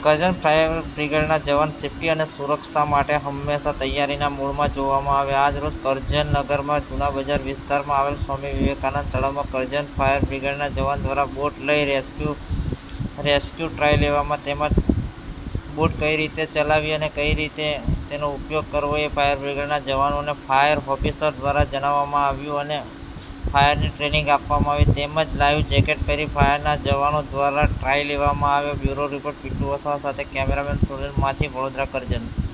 Karjan fire બ્રિગેડના જવાન safety અને સુરક્ષા માટે હંમેશા તૈયારીના મૂડમાં જોવામાં આવે. આજરોજ કરજણ નગરમાં જૂના બજાર વિસ્તારમાં આવેલ સ્વામી વિવેકાનંદ તળાવમાં કરજણ ફાયર બ્રિગેડના જવાન દ્વારા બોટ લઈ રેસ્ક્યુ રેસ્ક્યુ ટ્રાય લેવામાં તેમજ બોટ કઈ રીતે ચલાવી અને કઈ રીતે તેનો ઉપયોગ કરવો એ ફાયર બ્રિગેડના જવાનોને ફાયર ઓફિસર દ્વારા જણાવવામાં આવ્યું અને ફાયરની ટ્રેનિંગ આપવામાં આવી, તેમજ લાઈવ જેકેટ પહેરી ફાયરના જવાનો દ્વારા ટ્રાય લેવામાં આવ્યો. બ્યુરો રિપોર્ટ પીટુ વસાવા સાથે કેમેરામેન સુનિલ માછી વડોદરા કરજણ.